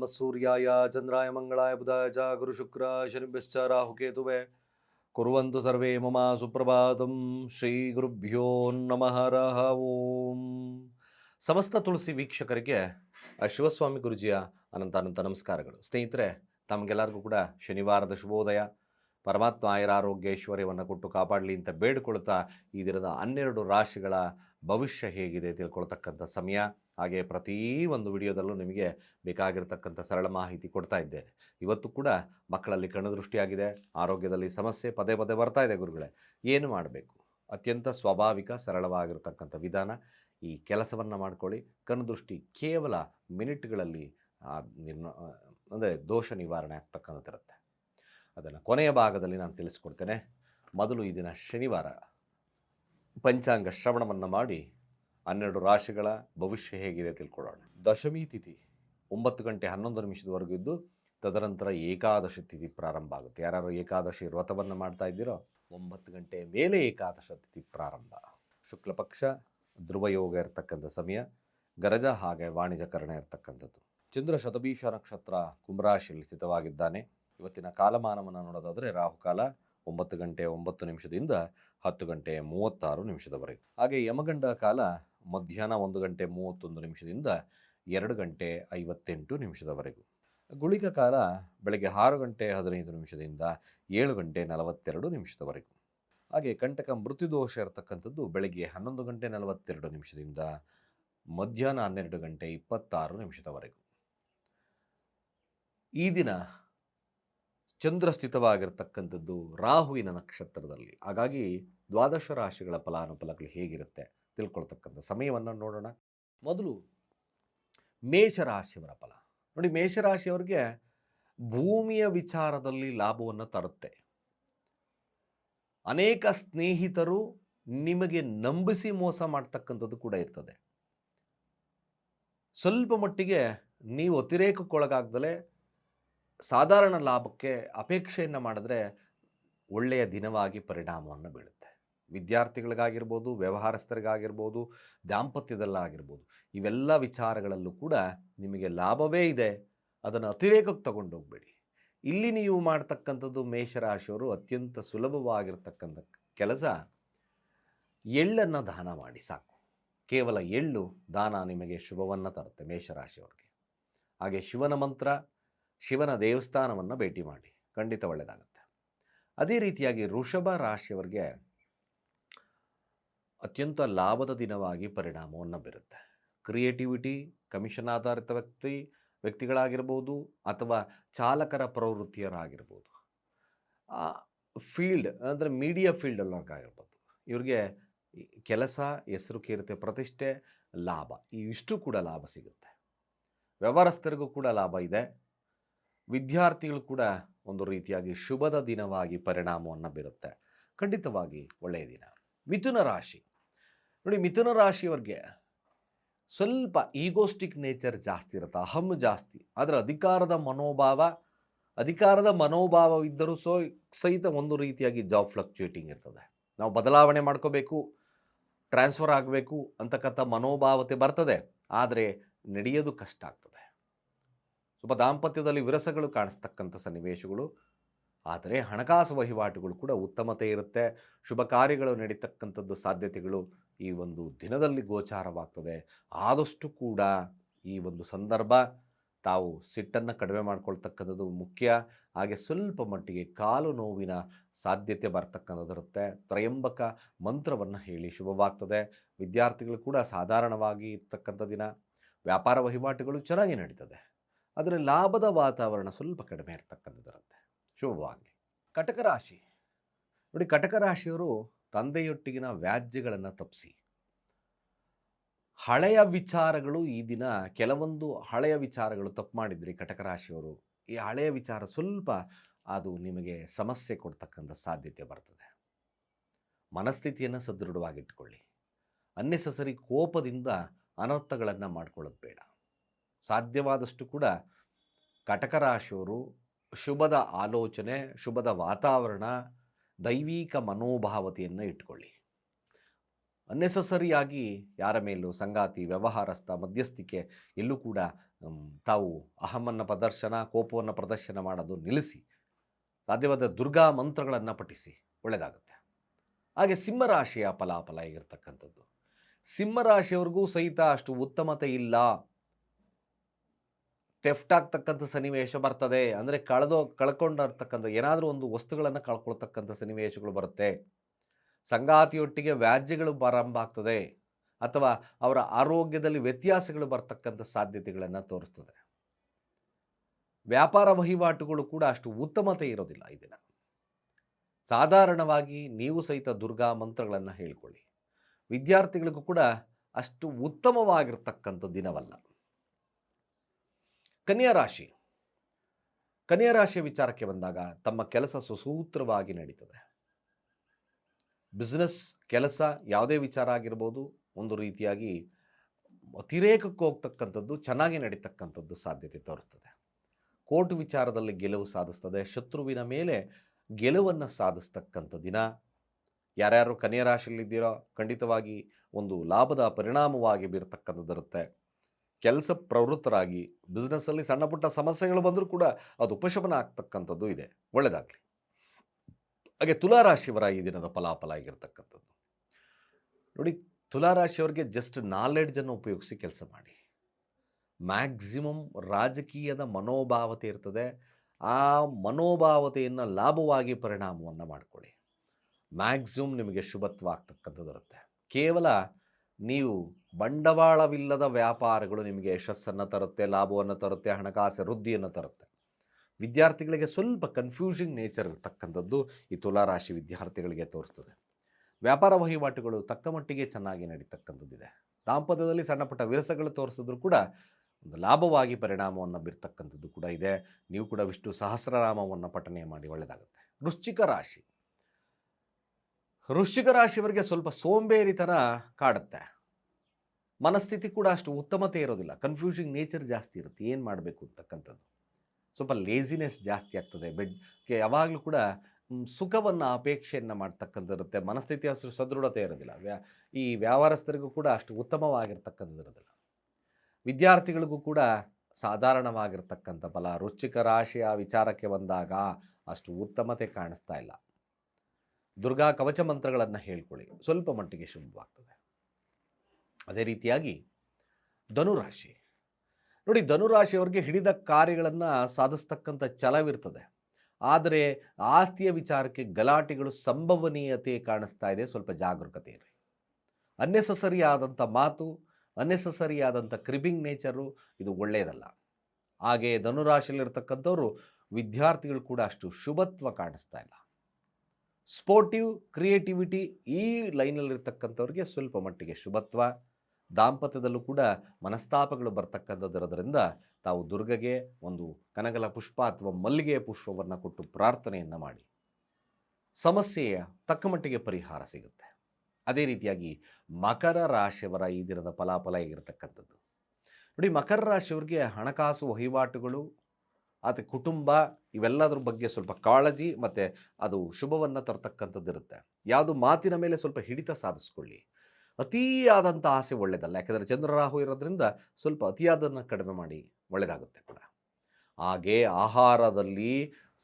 ನಮಃ ಸೂರ್ಯಾಯ ಚಂದ್ರಾಯ ಮಂಗಳಾಯ ಬುಧಾಯ ಚ ಗುರುಶುಕ್ರ ಶನಿಭ್ಯಶ್ಚ ರಾಹುಕೇತುವೆ ಕುರುವಂತು ಸರ್ವೇ ಮಮ ಸುಪ್ರಭಾತಂ ಶ್ರೀ ಗುರುಭ್ಯೋ ನಮಃ ರಹ ಓಂ ಸಮಸ್ತ ತುಳಸಿ ವೀಕ್ಷಕರಿಗೆ ಶಿವಸ್ವಾಮಿ ಗುರುಜಿಯ ಅನಂತ ಅನಂತ ನಮಸ್ಕಾರಗಳು. ಸ್ನೇಹಿತರೆ, ತಮಗೆಲ್ಲರಿಗೂ ಕೂಡ ಶನಿವಾರದ ಶುಭೋದಯ. ಪರಮಾತ್ಮ ಆಯುರಾರೋಗ್ಯ ಐಶ್ವರ್ಯವನ್ನು ಕೊಟ್ಟು ಕಾಪಾಡಲಿ ಅಂತ ಬೇಡಿಕೊಳ್ತಾ ಈ ದಿನದ ಹನ್ನೆರಡು ರಾಶಿಗಳ ಭವಿಷ್ಯ ಹೇಗಿದೆ ತಿಳ್ಕೊಳ್ತಕ್ಕಂಥ ಸಮಯ. ಹಾಗೆ ಪ್ರತಿ ಒಂದು ವಿಡಿಯೋದಲ್ಲೂ ನಿಮಗೆ ಬೇಕಾಗಿರತಕ್ಕಂಥ ಸರಳ ಮಾಹಿತಿ ಕೊಡ್ತಾ ಇದ್ದೇನೆ. ಇವತ್ತು ಕೂಡ ಮಕ್ಕಳಲ್ಲಿ ಕಣ್ಣದೃಷ್ಟಿಯಾಗಿದೆ ಆರೋಗ್ಯದಲ್ಲಿ ಸಮಸ್ಯೆ ಪದೇ ಪದೇ ಬರ್ತಾ ಇದೆ ಗುರುಗಳೇ. ಏನು ಮಾಡಬೇಕು? ಅತ್ಯಂತ ಸ್ವಾಭಾವಿಕ, ಸರಳವಾಗಿರತಕ್ಕಂಥ ವಿಧಾನ ಈ ಕೆಲಸವನ್ನು ಮಾಡ್ಕೊಳ್ಳಿ. ಕಣ್ಣುದೃಷ್ಟಿ ಕೇವಲ ಮಿನಿಟ್ಗಳಲ್ಲಿ, ಆ ನಿರ್ನ ಅಂದರೆ ದೋಷ ನಿವಾರಣೆ ಆಗ್ತಕ್ಕಂಥದ್ದಿರುತ್ತೆ ಅದನ್ನು ಕೊನೆಯ ಭಾಗದಲ್ಲಿ ನಾನು ತಿಳಿಸ್ಕೊಡ್ತೇನೆ. ಮೊದಲು ಈ ದಿನ ಶನಿವಾರ. ಪಂಚಾಂಗ ಶ್ರವಣವನ್ನು ಮಾಡಿ ಹನ್ನೆರಡು ರಾಶಿಗಳ ಭವಿಷ್ಯ ಹೇಗಿದೆ ತಿಳ್ಕೊಳ್ಳೋಣ. ದಶಮಿ ತಿಥಿ ಒಂಬತ್ತು ಗಂಟೆ ಹನ್ನೊಂದು ನಿಮಿಷದವರೆಗೂ ಇದ್ದು, ತದನಂತರ ಏಕಾದಶಿ ತಿಥಿ ಪ್ರಾರಂಭ ಆಗುತ್ತೆ. ಯಾರು ಏಕಾದಶಿ ವ್ರತವನ್ನು ಮಾಡ್ತಾ ಇದ್ದೀರೋ, ಒಂಬತ್ತು ಗಂಟೆ ಮೇಲೆ ಏಕಾದಶ ತಿಥಿ ಪ್ರಾರಂಭ. ಶುಕ್ಲ ಪಕ್ಷ ಧ್ರುವಯೋಗ ಇರತಕ್ಕಂಥ ಸಮಯ, ಗರಜ ಹಾಗೆ ವಾಣಿಜ್ಯಕರಣ ಇರತಕ್ಕಂಥದ್ದು. ಚಂದ್ರ ಶತಭೀಷ ನಕ್ಷತ್ರ ಕುಂಭರಾಶಿಯಲ್ಲಿ ಸ್ಥಿತವಾಗಿದ್ದಾನೆ. ಇವತ್ತಿನ ಕಾಲಮಾನವನ್ನು ನೋಡೋದಾದರೆ ರಾಹುಕಾಲ ಒಂಬತ್ತು ಗಂಟೆ ಒಂಬತ್ತು ನಿಮಿಷದಿಂದ ಹತ್ತು ಗಂಟೆ ಮೂವತ್ತಾರು ನಿಮಿಷದವರೆಗೆ. ಹಾಗೆ ಯಮಗಂಡ ಕಾಲ ಮಧ್ಯಾಹ್ನ ಒಂದು ಗಂಟೆ ಮೂವತ್ತೊಂದು ನಿಮಿಷದಿಂದ ಎರಡು ಗಂಟೆ ಐವತ್ತೆಂಟು ನಿಮಿಷದವರೆಗೂ. ಗುಳಿಕ ಕಾಲ ಬೆಳಗ್ಗೆ ಆರು ಗಂಟೆ ಹದಿನೈದು ನಿಮಿಷದಿಂದ ಏಳು ಗಂಟೆ ನಲವತ್ತೆರಡು ನಿಮಿಷದವರೆಗೂ. ಹಾಗೆ ಕಂಟಕ ಮೃತ್ಯುದೋಷ ಇರತಕ್ಕಂಥದ್ದು ಬೆಳಗ್ಗೆ ಹನ್ನೊಂದು ಗಂಟೆ ನಲವತ್ತೆರಡು ನಿಮಿಷದಿಂದ ಮಧ್ಯಾಹ್ನ ಹನ್ನೆರಡು ಗಂಟೆ ಇಪ್ಪತ್ತಾರು ನಿಮಿಷದವರೆಗೂ. ಈ ದಿನ ಚಂದ್ರ ಸ್ಥಿತವಾಗಿರ್ತಕ್ಕಂಥದ್ದು ರಾಹುವಿನ ನಕ್ಷತ್ರದಲ್ಲಿ. ಹಾಗಾಗಿ ದ್ವಾದಶ ರಾಶಿಗಳ ಫಲಾನುಫಲಗಳು ಹೇಗಿರುತ್ತೆ? ತಿಳ್ಕೊಳ್ತಕ್ಕಂಥ ಸಮಯವನ್ನು ನೋಡೋಣ. ಮೊದಲು ಮೇಷರಾಶಿಯವರ ಫಲ. ನೋಡಿ, ಮೇಷರಾಶಿಯವರಿಗೆ ಭೂಮಿಯ ವಿಚಾರದಲ್ಲಿ ಲಾಭವನ್ನು ತರುತ್ತೆ. ಅನೇಕ ಸ್ನೇಹಿತರು ನಿಮಗೆ ನಂಬಿಸಿ ಮೋಸ ಮಾಡ್ತಕ್ಕಂಥದ್ದು ಕೂಡ ಇರ್ತದೆ. ಸ್ವಲ್ಪ ಮಟ್ಟಿಗೆ ನೀವು ಅತಿರೇಕಕ್ಕೊಳಗಾಗ್ದಲೇ ಸಾಧಾರಣ ಲಾಭಕ್ಕೆ ಅಪೇಕ್ಷೆಯನ್ನು ಮಾಡಿದ್ರೆ ಒಳ್ಳೆಯ ದಿನವಾಗಿ ಪರಿಣಾಮವನ್ನು ಬೀಳುತ್ತೆ. ವಿದ್ಯಾರ್ಥಿಗಳಿಗಾಗಿರ್ಬೋದು, ವ್ಯವಹಾರಸ್ಥರಿಗಾಗಿರ್ಬೋದು, ದಾಂಪತ್ಯದಲ್ಲಾಗಿರ್ಬೋದು, ಇವೆಲ್ಲ ವಿಚಾರಗಳಲ್ಲೂ ಕೂಡ ನಿಮಗೆ ಲಾಭವೇ ಇದೆ. ಅದನ್ನು ಅತಿರೇಕಕ್ಕೆ ತಗೊಂಡೋಗ್ಬೇಡಿ. ಇಲ್ಲಿ ನೀವು ಮಾಡ್ತಕ್ಕಂಥದ್ದು ಮೇಷರಾಶಿಯವರು ಅತ್ಯಂತ ಸುಲಭವಾಗಿರ್ತಕ್ಕಂಥ ಕೆಲಸ ಎಳ್ಳನ್ನು ದಾನ ಮಾಡಿ ಸಾಕು. ಕೇವಲ ಎಳ್ಳು ದಾನ ನಿಮಗೆ ಶುಭವನ್ನು ತರುತ್ತೆ ಮೇಷರಾಶಿಯವ್ರಿಗೆ. ಹಾಗೆ ಶಿವನ ಮಂತ್ರ, ಶಿವನ ದೇವಸ್ಥಾನವನ್ನು ಭೇಟಿ ಮಾಡಿ. ಖಂಡಿತ ಒಳ್ಳೆಯದಾಗುತ್ತೆ. ಅದೇ ರೀತಿಯಾಗಿ ಋಷಭ ರಾಶಿಯವರಿಗೆ ಅತ್ಯಂತ ಲಾಭದ ದಿನವಾಗಿ ಪರಿಣಾಮವನ್ನು ಬೀರುತ್ತೆ. ಕ್ರಿಯೇಟಿವಿಟಿ, ಕಮಿಷನ್ ಆಧಾರಿತ ವ್ಯಕ್ತಿ, ವ್ಯಕ್ತಿಗಳಾಗಿರ್ಬೋದು ಅಥವಾ ಚಾಲಕರ ಪ್ರವೃತ್ತಿಯರಾಗಿರ್ಬೋದು. ಫೀಲ್ಡ್ ಅಂದರೆ ಮೀಡಿಯಾ ಫೀಲ್ಡಲ್ಲಾಗಿರ್ಬೋದು ಇವ್ರಿಗೆ ಕೆಲಸ, ಹೆಸರು, ಕೀರ್ತಿ, ಪ್ರತಿಷ್ಠೆ, ಲಾಭ ಇಷ್ಟು ಕೂಡ ಲಾಭ ಸಿಗುತ್ತೆ. ವ್ಯವಹಾರಸ್ಥರಿಗೂ ಕೂಡ ಲಾಭ ಇದೆ. ವಿದ್ಯಾರ್ಥಿಗಳು ಕೂಡ ಒಂದು ರೀತಿಯಾಗಿ ಶುಭದ ದಿನವಾಗಿ ಪರಿಣಾಮವನ್ನು ಬೀರುತ್ತೆ. ಖಂಡಿತವಾಗಿ ಒಳ್ಳೆಯ ದಿನ. ಮಿಥುನ ರಾಶಿ. ನೋಡಿ, ಮಿಥುನ ರಾಶಿಯವ್ರಿಗೆ ಸ್ವಲ್ಪ ಈಗೋಸ್ಟಿಕ್ ನೇಚರ್ ಜಾಸ್ತಿ ಇರುತ್ತೆ, ಅಹಂ ಜಾಸ್ತಿ. ಆದರೆ ಅಧಿಕಾರದ ಮನೋಭಾವ, ಅಧಿಕಾರದ ಮನೋಭಾವವಿದ್ದರೂ ಸೊ, ಸಹಿತ ಒಂದು ರೀತಿಯಾಗಿ ಜಾಬ್ ಫ್ಲಕ್ಚುಯೇಟಿಂಗ್ ಇರ್ತದೆ. ನಾವು ಬದಲಾವಣೆ ಮಾಡ್ಕೋಬೇಕು, ಟ್ರಾನ್ಸ್ಫರ್ ಆಗಬೇಕು ಅಂತಕ್ಕಂಥ ಮನೋಭಾವತೆ ಬರ್ತದೆ, ಆದರೆ ನಡೆಯೋದು ಕಷ್ಟ ಆಗ್ತದೆ. ಸ್ವಲ್ಪ ದಾಂಪತ್ಯದಲ್ಲಿ ವಿರಸಗಳು ಕಾಣಿಸ್ತಕ್ಕಂಥ ಸನ್ನಿವೇಶಗಳು ಆದರೆ ಹಣಕಾಸು ವಹಿವಾಟುಗಳು ಕೂಡ ಉತ್ತಮತೆ ಇರುತ್ತೆ. ಶುಭ ಕಾರ್ಯಗಳು ನಡೀತಕ್ಕಂಥದ್ದು ಸಾಧ್ಯತೆಗಳು ಈ ಒಂದು ದಿನದಲ್ಲಿ ಗೋಚಾರವಾಗ್ತದೆ. ಆದಷ್ಟು ಕೂಡ ಈ ಒಂದು ಸಂದರ್ಭ ತಾವು ಸಿಟ್ಟನ್ನು ಕಡಿಮೆ ಮಾಡ್ಕೊಳ್ತಕ್ಕಂಥದ್ದು ಮುಖ್ಯ. ಹಾಗೆ ಸ್ವಲ್ಪ ಮಟ್ಟಿಗೆ ಕಾಲು ನೋವಿನ ಸಾಧ್ಯತೆ ಬರ್ತಕ್ಕಂಥದ್ದಿರುತ್ತೆ. ತ್ರಯಂಬಕ ಮಂತ್ರವನ್ನು ಹೇಳಿ ಶುಭವಾಗ್ತದೆ. ವಿದ್ಯಾರ್ಥಿಗಳು ಕೂಡ ಸಾಧಾರಣವಾಗಿ ಇರ್ತಕ್ಕಂಥ ದಿನ. ವ್ಯಾಪಾರ ವಹಿವಾಟುಗಳು ಚೆನ್ನಾಗಿ ನಡೀತದೆ. ಆದರೆ ಲಾಭದ ವಾತಾವರಣ ಸ್ವಲ್ಪ ಕಡಿಮೆ ಇರ್ತಕ್ಕಂಥದ್ದಿರುತ್ತೆ. ಶುಭವಾಗಲಿ ಕಟಕ ರಾಶಿ ನೋಡಿ ಕಟಕ ರಾಶಿಯವರು ತಂದೆಯೊಟ್ಟಿಗಿನ ವ್ಯಾಜ್ಯಗಳನ್ನು ತಪ್ಪಿಸಿ ಹಳೆಯ ವಿಚಾರಗಳು ಈ ದಿನ ಕೆಲವೊಂದು ಹಳೆಯ ವಿಚಾರಗಳು ತಪ್ಪು ಮಾಡಿದ್ರಿ ಕಟಕ ರಾಶಿಯವರು ಈ ಹಳೆಯ ವಿಚಾರ ಸ್ವಲ್ಪ ಅದು ನಿಮಗೆ ಸಮಸ್ಯೆ ಕೊಡ್ತಕ್ಕಂಥ ಸಾಧ್ಯತೆ ಬರ್ತದೆ. ಮನಸ್ಥಿತಿಯನ್ನು ಸದೃಢವಾಗಿಟ್ಕೊಳ್ಳಿ. ಅನ್ನೆಸಸರಿ ಕೋಪದಿಂದ ಅನರ್ಥಗಳನ್ನು ಮಾಡ್ಕೊಳ್ಳೋದು ಬೇಡ. ಸಾಧ್ಯವಾದಷ್ಟು ಕೂಡ ಕಟಕ ರಾಶಿಯವರು ಶುಭದ ಆಲೋಚನೆ, ಶುಭದ ವಾತಾವರಣ, ದೈವಿಕ ಮನೋಭಾವತೆಯನ್ನು ಇಟ್ಕೊಳ್ಳಿ. ಅನ್ನೆಸಸರಿಯಾಗಿ ಯಾರ ಮೇಲೂ ಸಂಗಾತಿ, ವ್ಯವಹಾರಸ್ಥ, ಮಧ್ಯಸ್ಥಿಕೆ ಎಲ್ಲೂ ಕೂಡ ತಾವು ಅಹಮನ್ನ ಪ್ರದರ್ಶನ, ಕೋಪವನ್ನು ಪ್ರದರ್ಶನ ಮಾಡೋದು ನಿಲ್ಲಿಸಿ, ಸಾಧ್ಯವಾದ ದುರ್ಗಾ ಮಂತ್ರಗಳನ್ನು ಪಠಿಸಿ ಒಳ್ಳೆಯದಾಗುತ್ತೆ ಹಾಗೆ ಸಿಂಹರಾಶಿಯ ಫಲಾಫಲ ಆಗಿರ್ತಕ್ಕಂಥದ್ದು. ಸಿಂಹರಾಶಿಯವ್ರಿಗೂ ಸಹಿತ ಅಷ್ಟು ಉತ್ತಮತೆ ಇಲ್ಲ. ಟೆಫ್ಟ್ ಆಗ್ತಕ್ಕಂಥ ಸನ್ನಿವೇಶ ಬರ್ತದೆ. ಅಂದರೆ ಕಳೆದೋ, ಕಳ್ಕೊಂಡಿರ್ತಕ್ಕಂಥ ಏನಾದರೂ ಒಂದು ವಸ್ತುಗಳನ್ನು ಕಳ್ಕೊಳ್ತಕ್ಕಂಥ ಸನ್ನಿವೇಶಗಳು ಬರುತ್ತೆ. ಸಂಗಾತಿಯೊಟ್ಟಿಗೆ ವ್ಯಾಜ್ಯಗಳು ಪ್ರಾರಂಭ ಆಗ್ತದೆ. ಅಥವಾ ಅವರ ಆರೋಗ್ಯದಲ್ಲಿ ವ್ಯತ್ಯಾಸಗಳು ಬರ್ತಕ್ಕಂಥ ಸಾಧ್ಯತೆಗಳನ್ನು ತೋರಿಸ್ತದೆ. ವ್ಯಾಪಾರ ವಹಿವಾಟುಗಳು ಕೂಡ ಅಷ್ಟು ಉತ್ತಮತೆ ಇರೋದಿಲ್ಲ ಈ ದಿನ. ಸಾಧಾರಣವಾಗಿ ನೀವು ಸಹಿತ ದುರ್ಗಾ ಮಂತ್ರಗಳನ್ನು ಹೇಳಿಕೊಳ್ಳಿ. ವಿದ್ಯಾರ್ಥಿಗಳಿಗೂ ಕೂಡ ಅಷ್ಟು ಉತ್ತಮವಾಗಿರ್ತಕ್ಕಂಥ ದಿನವಲ್ಲ. ಕನ್ಯಾ ರಾಶಿ. ಕನ್ಯಾ ರಾಶಿಯ ವಿಚಾರಕ್ಕೆ ಬಂದಾಗ ತಮ್ಮ ಕೆಲಸ ಸುಸೂತ್ರವಾಗಿ ನಡೀತದೆ. ಬಿಸ್ನೆಸ್, ಕೆಲಸ ಯಾವುದೇ ವಿಚಾರ ಆಗಿರ್ಬೋದು, ಒಂದು ರೀತಿಯಾಗಿ ಅತಿರೇಕಕ್ಕೆ ಹೋಗ್ತಕ್ಕಂಥದ್ದು, ಚೆನ್ನಾಗಿ ನಡೀತಕ್ಕಂಥದ್ದು ಸಾಧ್ಯತೆ ತೋರುತ್ತದೆ. ಕೋರ್ಟ್ ವಿಚಾರದಲ್ಲಿ ಗೆಲುವು ಸಾಧಿಸ್ತದೆ, ಶತ್ರುವಿನ ಮೇಲೆ ಗೆಲುವನ್ನು ಸಾಧಿಸ್ತಕ್ಕಂಥ ದಿನ. ಯಾರ್ಯಾರು ಕನ್ಯಾ ರಾಶಿಯಲ್ಲಿದ್ದೀರೋ ಖಂಡಿತವಾಗಿ ಒಂದು ಲಾಭದ ಪರಿಣಾಮವಾಗಿ ಬೀರತಕ್ಕಂಥದ್ದಿರುತ್ತೆ. ಕೆಲಸ ಪ್ರವೃತ್ತರಾಗಿ ಬಿಸ್ನೆಸ್ಸಲ್ಲಿ ಸಣ್ಣ ಪುಟ್ಟ ಸಮಸ್ಯೆಗಳು ಬಂದರೂ ಕೂಡ ಅದು ಉಪಶಮನ ಆಗ್ತಕ್ಕಂಥದ್ದು ಇದೆ. ಒಳ್ಳೆಯದಾಗಲಿ ಹಾಗೆ ತುಲಾರಾಶಿಯವರ ಈ ದಿನದ ಫಲಾಫಲ ಆಗಿರ್ತಕ್ಕಂಥದ್ದು. ನೋಡಿ, ತುಲಾರಾಶಿಯವರಿಗೆ ಜಸ್ಟ್ ನಾಲೆಡ್ಜನ್ನು ಉಪಯೋಗಿಸಿ ಕೆಲಸ ಮಾಡಿ. ಮ್ಯಾಕ್ಸಿಮಮ್ ರಾಜಕೀಯದ ಮನೋಭಾವತೆ ಇರ್ತದೆ. ಆ ಮನೋಭಾವತೆಯನ್ನು ಲಾಭವಾಗಿ ಪರಿಣಾಮವನ್ನು ಮಾಡಿಕೊಳ್ಳಿ. ಮ್ಯಾಕ್ಸಿಮಮ್ ನಿಮಗೆ ಶುಭತ್ವ ಆಗ್ತಕ್ಕಂಥದ್ದು ಇರುತ್ತೆ. ಕೇವಲ ನೀವು ಬಂಡವಾಳವಿಲ್ಲದ ವ್ಯಾಪಾರಗಳು ನಿಮಗೆ ಯಶಸ್ಸನ್ನು ತರುತ್ತೆ, ಲಾಭವನ್ನು ತರುತ್ತೆ, ಹಣಕಾಸು ವೃದ್ಧಿಯನ್ನು ತರುತ್ತೆ. ವಿದ್ಯಾರ್ಥಿಗಳಿಗೆ ಸ್ವಲ್ಪ ಕನ್ಫ್ಯೂಸಿಂಗ್ ನೇಚರ್ ಇರ್ತಕ್ಕಂಥದ್ದು ಈ ತುಲಾರಾಶಿ ವಿದ್ಯಾರ್ಥಿಗಳಿಗೆ ತೋರಿಸ್ತದೆ. ವ್ಯಾಪಾರ ವಹಿವಾಟುಗಳು ತಕ್ಕ ಮಟ್ಟಿಗೆ ಚೆನ್ನಾಗಿ ನಡೀತಕ್ಕಂಥದ್ದಿದೆ ದಾಂಪತ್ಯದಲ್ಲಿ ಸಣ್ಣಪುಟ್ಟ ವಿರಸಗಳು ತೋರಿಸಿದ್ರು ಕೂಡ ಒಂದು ಲಾಭವಾಗಿ ಪರಿಣಾಮವನ್ನು ಬೀರ್ತಕ್ಕಂಥದ್ದು ಕೂಡ ಇದೆ. ನೀವು ಕೂಡ ವಿಷ್ಣು ಸಹಸ್ರನಾಮವನ್ನು ಪಠನೆ ಮಾಡಿ ಒಳ್ಳೆಯದಾಗುತ್ತೆ ವೃಶ್ಚಿಕ ರಾಶಿ. ವೃಶ್ಚಿಕ ರಾಶಿಯವರಿಗೆ ಸ್ವಲ್ಪ ಸೋಂಬೇರಿತನ ಕಾಡುತ್ತೆ. ಮನಸ್ಥಿತಿ ಕೂಡ ಅಷ್ಟು ಉತ್ತಮತೆ ಇರೋದಿಲ್ಲ. ಕನ್ಫ್ಯೂಷಿಂಗ್ ನೇಚರ್ ಜಾಸ್ತಿ ಇರುತ್ತೆ. ಏನು ಮಾಡಬೇಕು ಅಂತಕ್ಕಂಥದ್ದು? ಸ್ವಲ್ಪ ಲೇಸಿನೆಸ್ ಜಾಸ್ತಿ ಆಗ್ತದೆ. ಬೆಡ್ಗೆ ಯಾವಾಗಲೂ ಕೂಡ ಸುಖವನ್ನು, ಅಪೇಕ್ಷೆಯನ್ನು ಇರುತ್ತೆ. ಮನಸ್ಥಿತಿ ಅಷ್ಟು ಸದೃಢತೆ ಇರೋದಿಲ್ಲ. ವ್ಯಾ, ಈ ವ್ಯವಹಾರಸ್ಥರಿಗೂ ಕೂಡ ಅಷ್ಟು ಉತ್ತಮವಾಗಿರ್ತಕ್ಕಂಥದ್ದು ಇರೋದಿಲ್ಲ. ವಿದ್ಯಾರ್ಥಿಗಳಿಗೂ ಕೂಡ ಸಾಧಾರಣವಾಗಿರ್ತಕ್ಕಂಥ ಬಲ ರುಚಿಕ ರಾಶಿಯ ವಿಚಾರಕ್ಕೆ ಬಂದಾಗ ಅಷ್ಟು ಉತ್ತಮತೆ ಕಾಣಿಸ್ತಾ ಇಲ್ಲ. ದುರ್ಗಾ ಕವಚ ಮಂತ್ರಗಳನ್ನು ಹೇಳ್ಕೊಳ್ಳಿ. ಸ್ವಲ್ಪ ಮಟ್ಟಿಗೆ ಶುಭವಾಗ್ತದೆ. ಅದೇ ರೀತಿಯಾಗಿ ಧನುರಾಶಿ ನೋಡಿ ಧನುರಾಶಿಯವರಿಗೆ ಹಿಡಿದ ಕಾರ್ಯಗಳನ್ನು ಸಾಧಿಸ್ತಕ್ಕಂಥ ಛಲವಿರ್ತದೆ. ಆದರೆ ಆಸ್ತಿಯ ವಿಚಾರಕ್ಕೆ ಗಲಾಟೆಗಳು ಸಂಭವನೀಯತೆ ಕಾಣಿಸ್ತಾ ಇದೆ. ಸ್ವಲ್ಪ ಜಾಗರೂಕತೆ ಇರಲಿ ಅನ್ನೆಸಸರಿ ಆದಂಥ ಮಾತು ಅನ್ನೆಸಸರಿ ಆದಂಥ ಕ್ರಿಬಿಂಗ್ ನೇಚರು ಇದು ಒಳ್ಳೆಯದಲ್ಲ. ಹಾಗೆ ಧನುರಾಶಿಯಲ್ಲಿರ್ತಕ್ಕಂಥವ್ರು ವಿದ್ಯಾರ್ಥಿಗಳು ಕೂಡ ಅಷ್ಟು ಶುಭತ್ವ ಕಾಣಿಸ್ತಾ ಇಲ್ಲ. ಸ್ಪೋರ್ಟಿವ್, ಕ್ರಿಯೇಟಿವಿಟಿ ಈ ಲೈನಲ್ಲಿರ್ತಕ್ಕಂಥವ್ರಿಗೆ ಸ್ವಲ್ಪ ಮಟ್ಟಿಗೆ ಶುಭತ್ವ. ದಾಂಪತ್ಯದಲ್ಲೂ ಕೂಡ ಮನಸ್ತಾಪಗಳು ಬರ್ತಕ್ಕಂಥದ್ದಿರೋದ್ರಿಂದ ತಾವು ದುರ್ಗಗೆ ಒಂದು ಕನಗಲ ಪುಷ್ಪ ಅಥವಾ ಮಲ್ಲಿಗೆಯ ಪುಷ್ಪವನ್ನು ಕೊಟ್ಟು ಪ್ರಾರ್ಥನೆಯನ್ನು ಮಾಡಿ. ಸಮಸ್ಯೆಯ ತಕ್ಕ ಮಟ್ಟಿಗೆ ಪರಿಹಾರ ಸಿಗುತ್ತೆ. ಅದೇ ರೀತಿಯಾಗಿ ಮಕರ ರಾಶಿಯವರ ಈ ದಿನದ ಫಲಾಫಲ ಆಗಿರತಕ್ಕಂಥದ್ದು ನೋಡಿ ಮಕರ ರಾಶಿಯವರಿಗೆ ಹಣಕಾಸು ವಹಿವಾಟುಗಳು ಮತ್ತು ಕುಟುಂಬ ಇವೆಲ್ಲದರ ಬಗ್ಗೆ ಸ್ವಲ್ಪ ಕಾಳಜಿ ಮತ್ತು ಅದು ಶುಭವನ್ನು ತರ್ತಕ್ಕಂಥದ್ದು ಇರುತ್ತೆ. ಯಾವುದು ಮಾತಿನ ಮೇಲೆ ಸ್ವಲ್ಪ ಹಿಡಿತ ಸಾಧಿಸ್ಕೊಳ್ಳಿ. ಅತಿಯಾದಂಥ ಆಸೆ ಒಳ್ಳೆಯದಲ್ಲ ಚಂದ್ರ ಚಂದ್ರರಾಹು ಇರೋದ್ರಿಂದ ಸ್ವಲ್ಪ ಅತಿಯಾದನ್ನು ಕಡಿಮೆ ಮಾಡಿ ಒಳ್ಳೆಯದಾಗುತ್ತೆ ಕೂಡ. ಹಾಗೆ ಆಹಾರದಲ್ಲಿ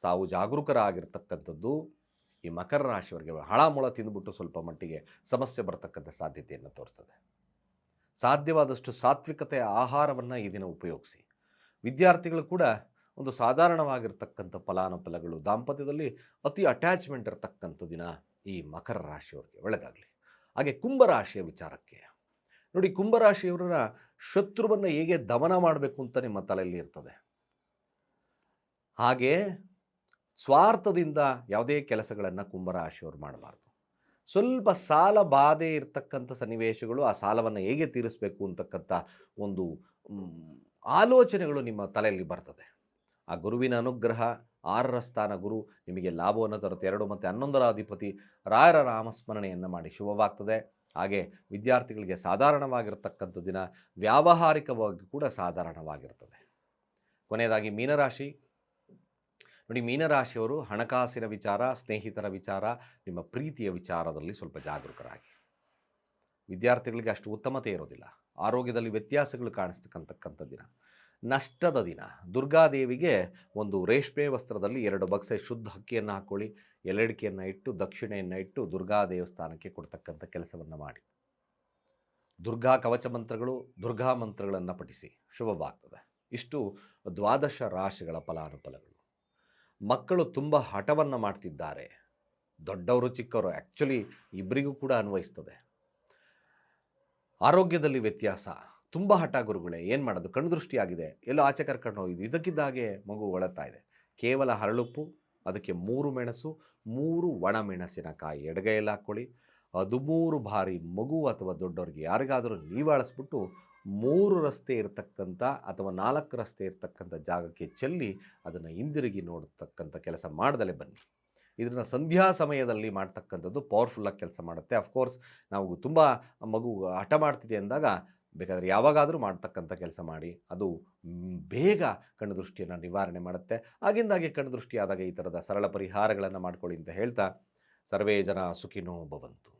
ತಾವು ಜಾಗರೂಕರಾಗಿರ್ತಕ್ಕಂಥದ್ದು ಈ ಮಕರ ರಾಶಿಯವರಿಗೆ ಹಳಮುಳ ತಿಂದುಬಿಟ್ಟು ಸ್ವಲ್ಪ ಮಟ್ಟಿಗೆ ಸಮಸ್ಯೆ ಬರ್ತಕ್ಕಂಥ ಸಾಧ್ಯತೆಯನ್ನು ತೋರ್ತದೆ. ಸಾಧ್ಯವಾದಷ್ಟು ಸಾತ್ವಿಕತೆಯ ಆಹಾರವನ್ನು ಈ ದಿನ ಉಪಯೋಗಿಸಿ. ವಿದ್ಯಾರ್ಥಿಗಳು ಕೂಡ ಒಂದು ಸಾಧಾರಣವಾಗಿರ್ತಕ್ಕಂಥ ಫಲಾನುಫಲಗಳು. ದಾಂಪತ್ಯದಲ್ಲಿ ಅತಿ ಅಟ್ಯಾಚ್ಮೆಂಟ್ ಇರತಕ್ಕಂಥ ದಿನ ಈ ಮಕರ ರಾಶಿಯವರಿಗೆ ಒಳಗಾಗಲಿ ಹಾಗೆ ಕುಂಭರಾಶಿಯ ವಿಚಾರಕ್ಕೆ. ನೋಡಿ ಕುಂಭರಾಶಿಯವರ ಶತ್ರುವನ್ನು ಹೇಗೆ ದಮನ ಮಾಡಬೇಕು ಅಂತ ನಿಮ್ಮ ತಲೆಯಲ್ಲಿ ಇರ್ತದೆ. ಹಾಗೆ ಸ್ವಾರ್ಥದಿಂದ ಯಾವುದೇ ಕೆಲಸಗಳನ್ನು ಕುಂಭರಾಶಿಯವರು ಮಾಡಬಾರ್ದು. ಸ್ವಲ್ಪ ಸಾಲ ಬಾಧೆ ಇರತಕ್ಕಂಥ ಸನ್ನಿವೇಶಗಳು ಆ ಸಾಲವನ್ನು ಹೇಗೆ ತೀರಿಸಬೇಕು ಅಂತಕ್ಕಂಥ ಒಂದು ಆಲೋಚನೆಗಳು ನಿಮ್ಮ ತಲೆಯಲ್ಲಿ ಬರ್ತದೆ. ಆ ಗುರುವಿನ ಅನುಗ್ರಹ, ಆರರ ಸ್ಥಾನ ಗುರು, ನಿಮಗೆ ಲಾಭವನ್ನು ತರುತ್ತೆ. ಎರಡು ಮತ್ತು ಹನ್ನೊಂದರ ಅಧಿಪತಿ ರಾಯರ ನಾಮಸ್ಮರಣೆಯನ್ನು ಮಾಡಿ ಶುಭವಾಗ್ತದೆ. ಹಾಗೆ ವಿದ್ಯಾರ್ಥಿಗಳಿಗೆ ಸಾಧಾರಣವಾಗಿರ್ತಕ್ಕಂಥ ದಿನ ವ್ಯಾವಹಾರಿಕವಾಗಿ ಕೂಡ ಸಾಧಾರಣವಾಗಿರ್ತದೆ. ಕೊನೆಯದಾಗಿ ಮೀನರಾಶಿ. ನೋಡಿ, ಮೀನರಾಶಿಯವರು ಹಣಕಾಸಿನ ವಿಚಾರ, ಸ್ನೇಹಿತರ ವಿಚಾರ, ನಿಮ್ಮ ಪ್ರೀತಿಯ ವಿಚಾರದಲ್ಲಿ ಸ್ವಲ್ಪ ಜಾಗರೂಕರಾಗಿ. ವಿದ್ಯಾರ್ಥಿಗಳಿಗೆ ಅಷ್ಟು ಉತ್ತಮತೆ ಇರೋದಿಲ್ಲ. ಆರೋಗ್ಯದಲ್ಲಿ ವ್ಯತ್ಯಾಸಗಳು ಕಾಣಿಸ್ತಕ್ಕಂಥಕ್ಕಂಥ ದಿನ. ನಷ್ಟದ ದಿನ. ದುರ್ಗಾದೇವಿಗೆ ಒಂದು ರೇಷ್ಮೆ ವಸ್ತ್ರದಲ್ಲಿ ಎರಡು ಬಕ್ಸೆ ಶುದ್ಧ ಹಕ್ಕಿಯನ್ನು ಹಾಕ್ಕೊಳ್ಳಿ ಎಲ್ಲಡಿಕೆಯನ್ನು ಇಟ್ಟು, ದಕ್ಷಿಣೆಯನ್ನು ಇಟ್ಟು ದುರ್ಗಾ ದೇವಸ್ಥಾನಕ್ಕೆ ಕೊಡ್ತಕ್ಕಂಥ ಕೆಲಸವನ್ನು ಮಾಡಿ. ದುರ್ಗಾ ಕವಚ ಮಂತ್ರಗಳು, ದುರ್ಗಾ ಮಂತ್ರಗಳನ್ನು ಪಠಿಸಿ. ಶುಭವಾಗ್ತದೆ. ಇಷ್ಟು ದ್ವಾದಶ ರಾಶಿಗಳ ಫಲಾನುಫಲಗಳು. ಮಕ್ಕಳು ತುಂಬ ಹಠವನ್ನು ಮಾಡ್ತಿದ್ದಾರೆ. ದೊಡ್ಡವರು ಚಿಕ್ಕವರು ಆ್ಯಕ್ಚುಲಿ ಇಬ್ಬರಿಗೂ ಕೂಡ ಅನ್ವಯಿಸ್ತದೆ. ಆರೋಗ್ಯದಲ್ಲಿ ವ್ಯತ್ಯಾಸ. ತುಂಬ ಹಠ ಗುರುಗಳೇ, ಏನು ಮಾಡೋದು? ಕಣ್ದೃಷ್ಟಿಯಾಗಿದೆ ಎಲ್ಲೋ ಆಚೆ ಕರ್ಕೊಂಡು ಹೋಗಿದ್ದು. ಇದಕ್ಕಿದ್ದಾಗೆ ಮಗು ಒಳತಾ ಇದೆ. ಕೇವಲ ಹರಳುಪ್ಪು, ಅದಕ್ಕೆ ಮೂರು ಮೆಣಸು, ಮೂರು ಒಣ ಮೆಣಸಿನಕಾಯಿ ಎಡಗೈಯಲ್ಲಿ ಹಾಕ್ಕೊಳ್ಳಿ. ಮೂರು ಬಾರಿ ಮಗು ಅಥವಾ ದೊಡ್ಡವ್ರಿಗೆ ಯಾರಿಗಾದರೂ ನೀವಾಳಿಸ್ಬಿಟ್ಟು ಮೂರು ರಸ್ತೆ ಇರತಕ್ಕಂಥ ಅಥವಾ ನಾಲ್ಕು ರಸ್ತೆ ಇರತಕ್ಕಂಥ ಜಾಗಕ್ಕೆ ಚೆಲ್ಲಿ ಅದನ್ನು ಹಿಂದಿರುಗಿ ನೋಡತಕ್ಕಂಥ ಕೆಲಸ ಮಾಡ್ದಲೇ ಬನ್ನಿ. ಇದನ್ನು ಸಂಧ್ಯಾ ಸಮಯದಲ್ಲಿ ಮಾಡ್ತಕ್ಕಂಥದ್ದು ಪವರ್ಫುಲ್ಲಾಗಿ ಕೆಲಸ ಮಾಡುತ್ತೆ. ಅಫ್ಕೋರ್ಸ್ ನಾವು ತುಂಬ ಮಗು ಹಠ ಮಾಡ್ತಿದೆ ಅಂದಾಗ ಬೇಕಾದರೆ ಯಾವಾಗಾದರೂ ಮಾಡ್ತಕ್ಕಂಥ ಕೆಲಸ ಮಾಡಿ, ಅದು ಬೇಗ ಕಣ್ಣು ದೃಷ್ಟಿಯನ್ನು ನಿವಾರಣೆ ಮಾಡುತ್ತೆ. ಆಗಿಂದಾಗೆ ಕಣ್ಣು ದೃಷ್ಟಿ ಆದಾಗ ಈ ಥರದ ಸರಳ ಪರಿಹಾರಗಳನ್ನು ಮಾಡ್ಕೊಳ್ಳಿ ಅಂತ ಹೇಳ್ತಾ, ಸರ್ವೇ ಜನ ಸುಖಿನೋ ಭವಂತು.